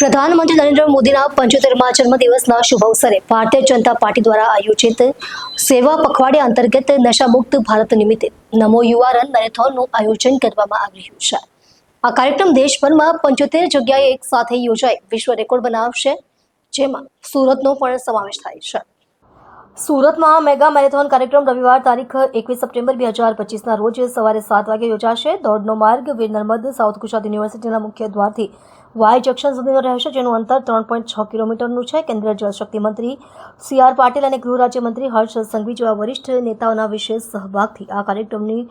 પ્રધાનમંત્રી નરેન્દ્ર મોદીના પંચોતેરમા જન્મદિવસના શુભ અવસરે ભારતીય જનતા પાર્ટી દ્વારા આયોજિત સેવા પખવાડિયા અંતર્ગત નશામુક્ત ભારત નિમિત્તે નમો યુવા રન મેરેથોનનું આયોજન કરવામાં આવી રહ્યું છે. આ કાર્યક્રમ દેશભરમાં પંચોતેર જગ્યાએ એક સાથે યોજાઈ વિશ્વ રેકોર્ડ બનાવશે, જેમાં સુરતનો પણ સમાવેશ થાય છે. સુરતમાં મેગા મેરેથોન કાર્યક્રમ રવિવાર તારીખ એકવીસ સપ્ટેમ્બર બે હજાર પચીસના રોજ સવારે સાત વાગે યોજાશે. દોડનો માર્ગ વીર નર્મદ, સાઉથ ગુજરાત યુનિવર્સિટીના મુખ્ય દ્વારથી વાય જંકશન સુધીનો રહેશે, જેનું અંતર ત્રણ પોઈન્ટ છ કિલોમીટરનું છે. કેન્દ્રીય જળશક્તિ મંત્રી સી આર પાટીલ અને ગૃહ રાજ્યમંત્રી હર્ષ સંઘવી જેવા વરિષ્ઠ નેતાઓના વિશેષ સહભાગથી આ કાર્યક્રમની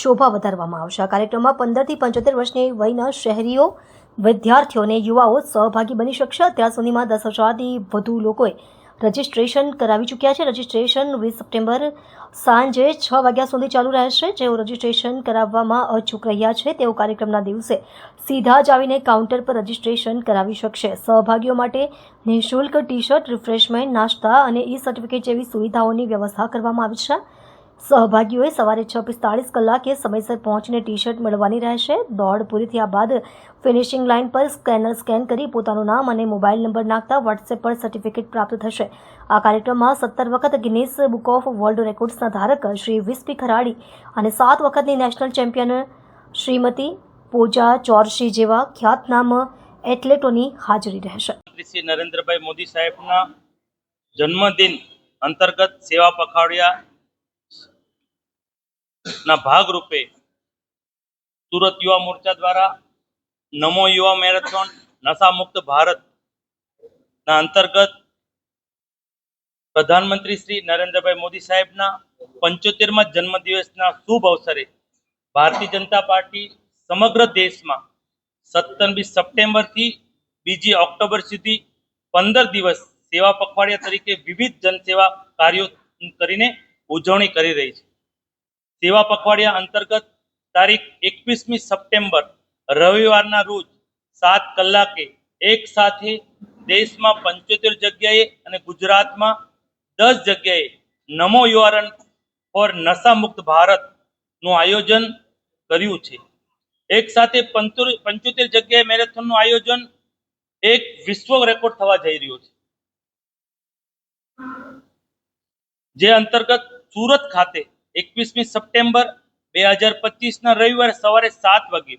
શોભા વધારવામાં આવશે. આ કાર્યક્રમમાં પંદરથી પંચોતેર વર્ષની વયના શહેરીઓ, વિદ્યાર્થીઓ અને યુવાઓ સહભાગી બની શકશે. અત્યાર સુધીમાં દસ હજારથી વધુ લોકોએ રજિસ્ટ્રેશન કરાવી ચૂક્યા છે. રજિસ્ટ્રેશન વીસ સપ્ટેમ્બર સાંજે છ વાગ્યા સુધી ચાલુ રહેશે. જેઓ રજિસ્ટ્રેશન કરાવવામાં અચૂક રહ્યા છે, તેઓ કાર્યક્રમના દિવસે સીધા જ આવીને કાઉન્ટર પર રજિસ્ટ્રેશન કરાવી શકશે. સહભાગીઓ માટે નિઃશુલ્ક ટી શર્ટ રિફ્રેશમેન્ટ, નાસ્તા અને ઈ સર્ટિફિકેટ જેવી સુવિધાઓની વ્યવસ્થા કરવામાં આવી છે. સહભાગીઓએ સવારે છ પિસ્તાળીસ કલાકે સમયસર પહોંચીને ટી શર્ટ મેળવવાની રહેશે. દોડ પૂરી થયા બાદ ફિનિશિંગ લાઇન પર સ્કેનર સ્કેન કરી પોતાનું નામ અને મોબાઈલ નંબર નાખતા વોટ્સએપ પર સર્ટિફિકેટ પ્રાપ્ત થશે. આ કાર્યક્રમમાં સત્તર વખત ગિનિસ બુક ઓફ વર્લ્ડ રેકોર્ડ્સના ધારક શ્રી વિસ્પી ખરાડી અને સાત વખતની નેશનલ ચેમ્પિયન શ્રીમતી પૂજા ચોરશી જેવા ખ્યાતનામ એથ્લેટોની હાજરી રહેશે. શ્રી નરેન્દ્રભાઈ મોદી સાહેબના જન્મદિન અંતર્ગત સેવા પખવાડિયા ના ભાગરૂપે સુરત યુવા મોરચા દ્વારા નમો યુવા મેરેથોન નશા મુક્ત ભારત અંતર્ગત પ્રધાનમંત્રી શ્રી નરેન્દ્રભાઈ મોદી સાહેબના પંચોતેરમાં જન્મદિવસના શુભ અવસરે ભારતીય જનતા પાર્ટી સમગ્ર દેશમાં સત્તરમી સપ્ટેમ્બરથી બીજી ઓક્ટોબર સુધી પંદર દિવસ સેવા પખવાડિયા તરીકે વિવિધ જનસેવા કાર્યો કરીને ઉજવણી કરી રહી છે. સેવા પખવાડિયા અંતર્ગત તારીખ એકવીસમી સપ્ટેમ્બર, રવિવારના રોજ સાત કલાકે એક સાથે દેશમાં પંચોતેર જગ્યાએ અને ગુજરાતમાં દસ જગ્યાએ નમો યુઆરન ફોર નશા મુક્ત ભારતનું આયોજન કર્યું છે. એક સાથે પંચોતેર જગ્યાએ મેરેથોનનું આયોજન એક વિશ્વ રેકોર્ડ થવા જઈ રહ્યો છે. જે અંતર્ગત સુરત ખાતે એકવીસમી સપ્ટેમ્બર બે હજાર પચીસના રવિવારે સવારે સાત વાગે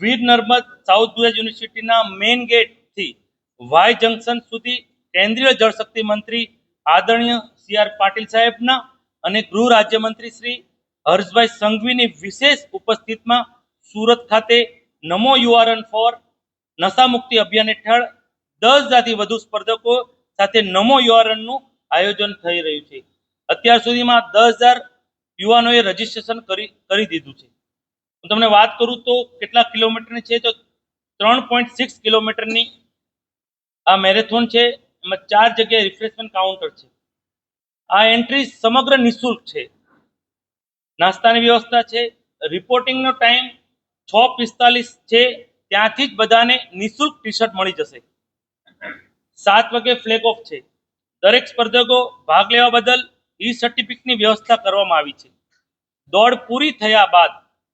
વીર નર્મદ સાઉથ ગુજરાત યુનિવર્સિટીના મેઇન ગેટથી વાય જંકશન સુધી કેન્દ્રીય જળશક્તિ મંત્રી આદરણીય સી આર પાટીલ સાહેબના અને ગૃહ રાજ્યમંત્રી શ્રી હર્ષભાઈ સંઘવીની વિશેષ ઉપસ્થિતમાં સુરત ખાતે નમો યુઆરએન ફોર નશા મુક્તિ અભિયાન હેઠળ દસ હજારથી વધુ સ્પર્ધકો સાથે નમો યુઆરએનનું આયોજન થઈ રહ્યું છે. અત્યાર સુધીમાં દસ હજાર યુવાનોએ રજીસ્ટ્રેશન કરી કરી દીધું છે. હું તમને વાત કરું તો કેટલા કિલોમીટરની છે તો ત્રણ પોઈન્ટ સિક્સ કિલોમીટરની આ મેરેથોન છે, એમાં ચાર જગ્યાએ રિફ્રેશમેન્ટ કાઉન્ટર છે. આ એન્ટ્રી સમગ્ર નિઃશુલ્ક છે. નાસ્તાની વ્યવસ્થા છે, રિપોર્ટિંગનો ટાઈમ છ પિસ્તાલીસ છે, ત્યાંથી જ બધાને નિઃશુલ્ક ટી શર્ટ મળી જશે. સાત વાગે ફ્લેગ ઓફ છે. દરેક સ્પર્ધકો ભાગ લેવા બદલ ઈ સર્ટિફિકેટની વ્યવસ્થા કરવામાં આવી છે. દોડ પૂરી થયા બાદ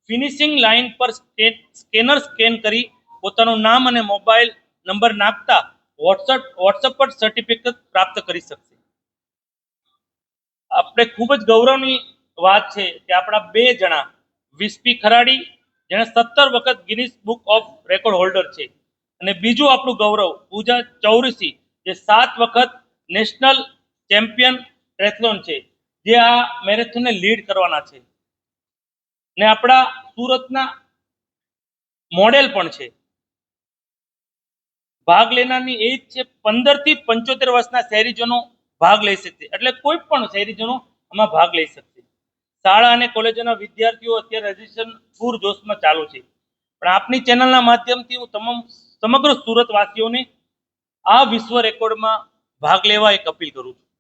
ફિનિશિંગ લાઇન પર સ્કેનર સ્કેન કરી પોતાનું નામ અને મોબાઈલ નંબર નાખતા વોટ્સઅપ વોટ્સઅપ પર સર્ટિફિકેટ પ્રાપ્ત કરી શકશે. આપણે ખૂબ જ ગૌરવની વાત છે કે આપણા બે જણા વિસ્પી ખરાડી, જેણે સત્તર વખત Guinness book of record holder છે. અને બીજું આપણું ગૌરવ પૂજા ચૌરસી, જે સાત વખત નેશનલ ચેમ્પિયન ટ્રેથલોન છે, જે આ મેરેથોનને લીડ કરવાના છે. ને આપણા સુરતના મોડેલ પણ છે. ભાગ લેનારની એજ છે પંદરથી પંચોતેર વર્ષના શહેરીજનો ભાગ લઈ શકશે. એટલે કોઈ પણ શહેરીજનો આમાં ભાગ લઈ શકશે. શાળા અને કોલેજોના વિદ્યાર્થીઓ અત્યારે રજીસ્ટ્રેશન પૂર જોશમાં ચાલુ છે. પણ આપની ચેનલના માધ્યમથી હું તમામ સમગ્ર સુરતવાસીઓને આ વિશ્વ રેકોર્ડમાં ભાગ લેવા એક અપીલ કરું છું.